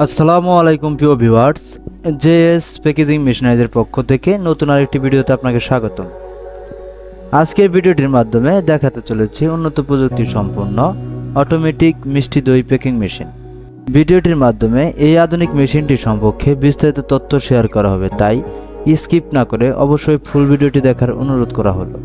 আসসালামু আলাইকুম প্রিয় ভিউয়ার্স, জেএস প্যাকেজিং মেশিনারিজের পক্ষ থেকে নতুন আরেকটি ভিডিওতে আপনাকে স্বাগতম। আজকের ভিডিওটির মাধ্যমে দেখাতে চলেছে উন্নত প্রযুক্তি সম্পন্ন অটোমেটিক মিষ্টি দই প্যাকিং মেশিন ভিডিওটির মাধ্যমে এই আধুনিক মেশিনটি সম্পর্কে বিস্তারিত তথ্য শেয়ার করা হবে, তাই স্কিপ না করে অবশ্যই ফুল ভিডিওটি দেখার অনুরোধ করা হলো।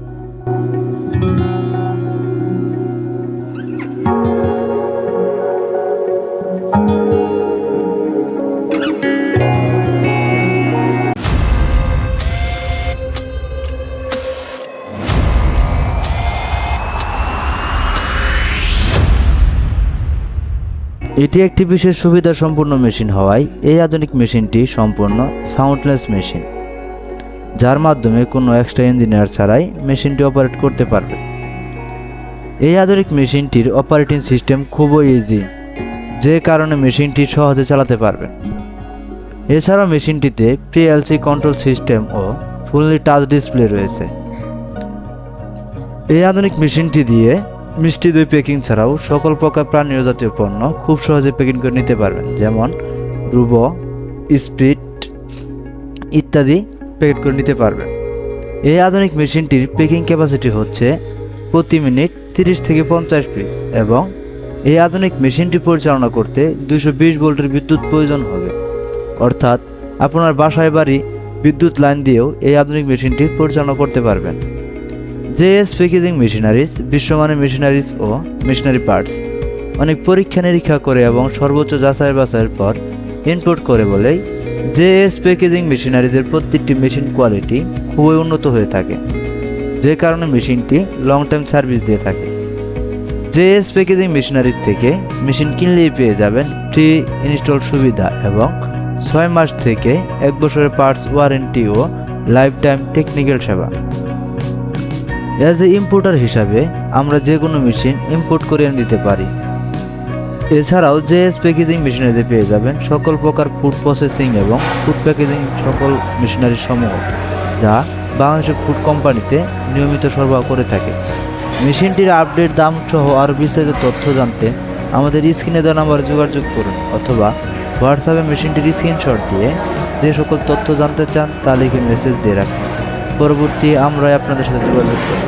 এটি একটি বিশেষ সুবিধা সম্পূর্ণ মেশিন হওয়ায় এই আধুনিক মেশিনটি সম্পূর্ণ সাউন্ডলেস মেশিন, যার মাধ্যমে কোনো এক্সট্রা ইঞ্জিনিয়ার ছাড়াই মেশিনটি অপারেট করতে পারবে। এই আধুনিক মেশিনটির অপারেটিং সিস্টেম খুবই ইজি যে কারণে মেশিনটি সহজে চালাতে পারবেন। এছাড়াও মেশিনটিতে পিএলসি কন্ট্রোল সিস্টেম ও ফুললি টাচ ডিসপ্লে রয়েছে। এই আধুনিক মেশিনটি দিয়ে মিষ্টি দই প্যাকিং ছাড়াও সকল প্রকার প্রাণীয় জাতীয় পণ্য খুব সহজে প্যাকিং করে নিতে পারবেন, যেমন রুব, স্প্রিট ইত্যাদি প্যাকেট করে নিতে পারবেন। এই আধুনিক মেশিনটির প্যাকিং ক্যাপাসিটি হচ্ছে প্রতি মিনিট তিরিশ থেকে পঞ্চাশ পিস এবং এই আধুনিক মেশিনটি পরিচালনা করতে দুশো বিশ ভোল্টের বিদ্যুৎ প্রয়োজন হবে। অর্থাৎ আপনার বাসায় বাড়ি বিদ্যুৎ লাইন দিয়েও এই আধুনিক মেশিনটি পরিচালনা করতে পারবেন। জেএস প্যাকেজিং মেশিনারিজ বিশ্বমানের মেশিনারিজ ও মেশিনারি পার্টস অনেক পরীক্ষা নিরীক্ষা করে এবং সর্বোচ্চ যাচাই বাছাইয়ের পর ইনপুট করে বলেই জেএস প্যাকেজিং মেশিনারিজের প্রত্যেকটি মেশিন কোয়ালিটি খুবই উন্নত হয়ে থাকে, যে কারণে মেশিনটি লং টাইম সার্ভিস দিয়ে থাকে। জেএস প্যাকেজিং মেশিনারিজ থেকে মেশিন কিনলেই পেয়ে যাবেন ফ্রি ইনস্টল সুবিধা এবং ছয় মাস থেকে এক বছরের পার্টস ওয়ারেন্টি ও লাইফ টাইম টেকনিক্যাল সেবা। অ্যাজ এ ইম্পোর্টার হিসাবে, আমরা যে কোনো মেশিন ইম্পোর্ট করে এনে দিতে পারি। এছাড়াও জেএস প্যাকেজিং মেশিনারিতে পেয়ে যাবেন সকল প্রকার ফুড প্রসেসিং এবং ফুড প্যাকেজিং সকল মেশিনারি সমূহ, যা বাংলাদেশের ফুড কোম্পানিতে নিয়মিত সরবরাহ করে থাকে। মেশিনটির আপডেট দাম সহ আরও বিস্তারিত তথ্য জানতে আমাদের স্ক্রিনে দেওয়া নাম্বারে যোগাযোগ করুন অথবা হোয়াটসঅ্যাপে মেশিনটির স্ক্রিনশট দিয়ে যে সকল তথ্য জানতে চান, তা লিখে মেসেজ দিয়ে রাখুন। পরবর্তী আমরাই আপনাদের সাথে যোগাযোগ করব।